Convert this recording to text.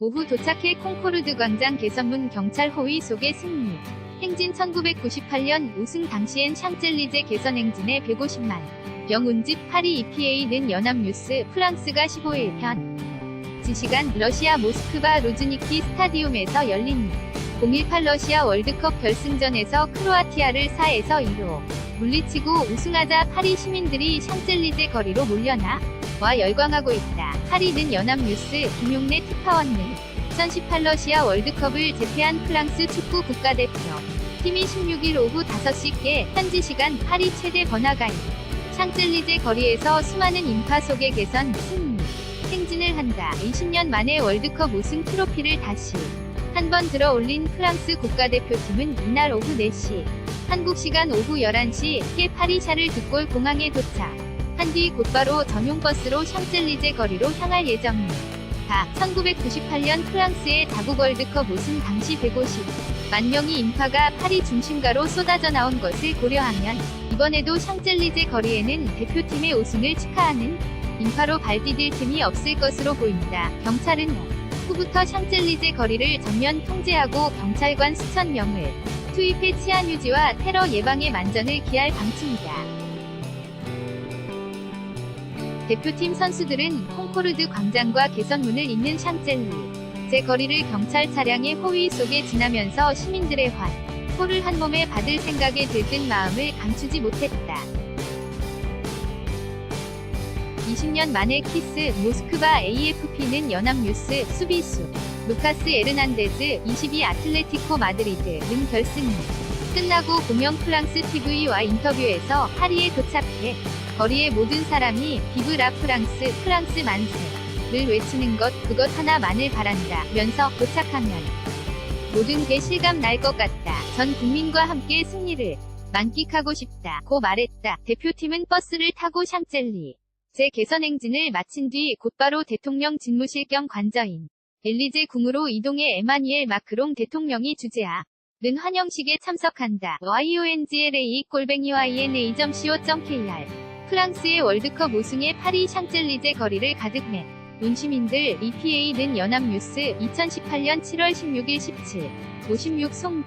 오후 도착해 콩코르드 광장 개선문 경찰 호위 속에 승리. 행진 1998년 우승 당시엔 샹젤리제 개선 행진에 150만. 영운집 파리 EPA는 연합뉴스 프랑스가 15일 현. 지시간 러시아 모스크바 루즈니키 스타디움에서 열린 018 러시아 월드컵 결승전에서 크로아티아를 4에서 2로 물리치고 우승하자 파리 시민들이 샹젤리제 거리로 몰려나 와 열광하고 있다. 파리는 연합뉴스 김용래 특파원님 2018 러시아 월드컵을 제패한 프랑스 축구 국가대표 팀이 16일 오후 5시께 현지 시간 파리 최대 번화가인 샹젤리제 거리에서 수많은 인파 속에 개선 승리 행진을 한다. 20년 만에 월드컵 우승 트로피를 다시 한 번 들어 올린 프랑스 국가대표팀은 이날 오후 4시 한국 시간 오후 11시께 파리샤를 듣골 공항에 도착. 한 뒤 곧바로 전용 버스로 샹젤리제 거리로 향할 예정입니다. 1998년 프랑스의 자국 월드컵 우승 당시 150만 명이 인파가 파리 중심가로 쏟아져 나온 것을 고려하면 이번에도 샹젤리제 거리에는 대표팀의 우승을 축하하는 인파로 발디딜 틈이 없을 것으로 보입니다. 경찰은 후부터 샹젤리제 거리를 전면 통제하고 경찰관 수천 명을 투입해 치안 유지와 테러 예방에 만전을 기할 방침이다. 대표팀 선수들은 콩코르드 광장과 개선문을 잇는 샹젤리 제 거리를 경찰 차량의 호위 속에 지나면서 시민들의 환, 호를 한 몸에 받을 생각에 들뜬 마음을 감추지 못했다. 20년 만에 키스 모스크바 AFP는 연합뉴스 수비수 루카스 에르난데즈 22 아틀레티코 마드리드 는 결승 끝나고 공영 프랑스 TV와 인터뷰에서 파리에 도착해 거리의 모든 사람이 비브라 프랑스 프랑스 만세를 외치는 것 그것 하나만을 바란다 면서 도착하면 모든 게 실감 날 것 같다. 전 국민과 함께 승리를 만끽하고 싶다. 고 말했다. 대표팀은 버스를 타고 샹젤리 제 개선 행진을 마친 뒤 곧바로 대통령 집무실 겸 관저인 엘리제 궁으로 이동해 에마니엘 마크롱 대통령이 주재하는 환영식에 참석한다. YONGLA 골뱅이 YNA.co.kr 프랑스의 월드컵 우승에 파리 샹젤리제 거리를 가득 맨. 온 시민들 EPA는 연합뉴스 2018년 7월 16일 17, 56 송보